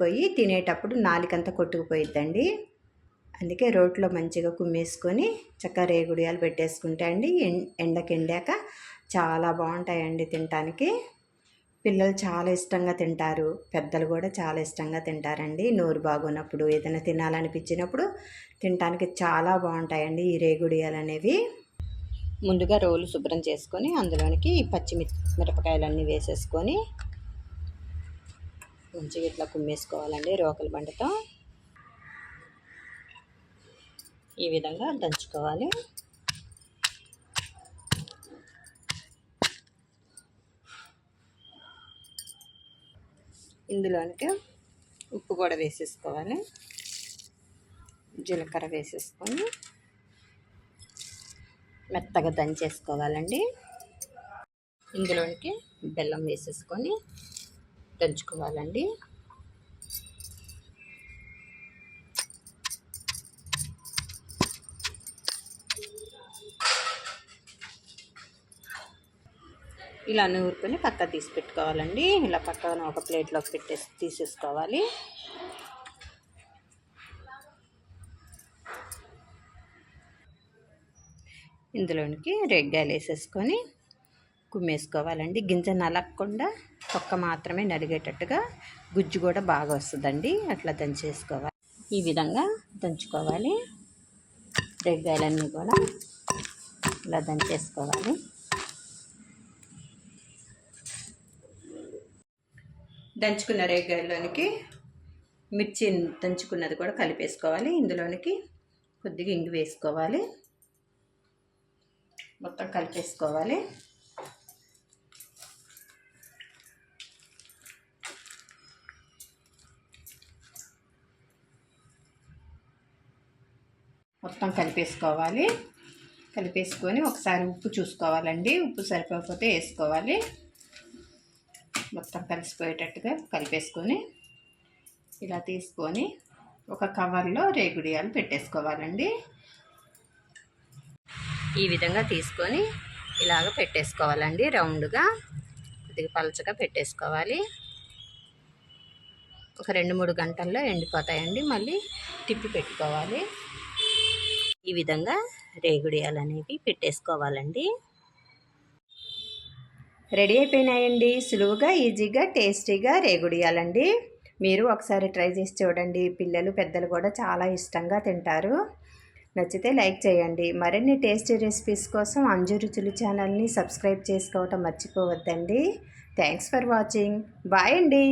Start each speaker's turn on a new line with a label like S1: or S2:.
S1: పోయి తినేటప్పుడు నాలికంతా కొట్టుకుపోయిద్దండి. అందుకే రోట్లో మంచిగా కుమ్మేసుకొని చక్కగా రేగుడియాలు పెట్టేసుకుంటే అండి ఎండకెండాక ఎండాక చాలా బాగుంటాయండి తినటానికి. పిల్లలు చాలా ఇష్టంగా తింటారు. పెద్దలు కూడా చాలా ఇష్టంగా తింటారండి. నోరు బాగున్నప్పుడు ఏదైనా తినాలనిపించినప్పుడు తినటానికి చాలా బాగుంటాయండి ఈ రేగుడియాలు అనేవి. ముందుగా రోలు శుభ్రం చేసుకొని అందులోనికి పచ్చిమిరపకాయలన్నీ పచ్చిమిర్చి మిరపకాయలన్నీ వేసేసుకొని మంచిగా ఇట్లా కుమ్మేసుకోవాలండి రోకల బండతో. ఈ విధంగా దంచుకోవాలి. ఇందులోనికి ఉప్పు కూడా వేసేసుకోవాలి. జీలకర్ర వేసేసుకొని మెత్తగా దంచేసుకోవాలండి. ఇందులోనికి బెల్లం వేసేసుకొని దంచుకోవాలండి. ఇలా నూరుకొని పక్క తీసి పెట్టుకోవాలండి. ఇలా పక్కన ఒక ప్లేట్లోకి పెట్టేసి తీసేసుకోవాలి. ఇందులోనికి రెగ్గాయలు వేసేసుకొని కుమ్మేసుకోవాలండి గింజ నలగకుండా తొక్క మాత్రమే నలిగేటట్టుగా గుజ్జు కూడా బాగా వస్తుందండి. అట్లా దంచేసుకోవాలి. ఈ విధంగా దంచుకోవాలి. రెగ్గాయలన్నీ కూడా ఇలా దంచేసుకోవాలి. దంచుకున్న రేగాయలోనికి మిర్చి దంచుకున్నది కూడా కలిపేసుకోవాలి. ఇందులోనికి కొద్దిగా ఇంగు వేసుకోవాలి. మొత్తం కలిపేసుకోవాలి. మొత్తం కలిపేసుకోవాలి. కలిపేసుకొని ఒకసారి ఉప్పు చూసుకోవాలండి. ఉప్పు సరిపోకపోతే వేసుకోవాలి. మొత్తం కలిసిపోయేటట్టుగా కలిపేసుకొని ఇలా తీసుకొని ఒక కవర్లో రేగుడియాలు పెట్టేసుకోవాలండి. ఈ విధంగా తీసుకొని ఇలాగ పెట్టేసుకోవాలండి. రౌండ్గా కొద్దిగా పలచగా పెట్టేసుకోవాలి. ఒక రెండు మూడు గంటల్లో ఎండిపోతాయండి. మళ్ళీ తిప్పి పెట్టుకోవాలి. ఈ విధంగా రేగుడియాలు అనేవి పెట్టేసుకోవాలండి. రెడీ అయిపోయినాయండి. సులువుగా ఈజీగా టేస్టీగా రేగుడియాలండి మీరు ఒకసారి ట్రై చేసి చూడండి. పిల్లలు పెద్దలు కూడా చాలా ఇష్టంగా తింటారు. నచ్చితే లైక్ చేయండి. మరిన్ని టేస్టీ రెసిపీస్ కోసం అంజు రుచులు ఛానల్ని సబ్స్క్రైబ్ చేసుకోవటం మర్చిపోవద్దండి. Thanks for watching. బాయ్ అండి.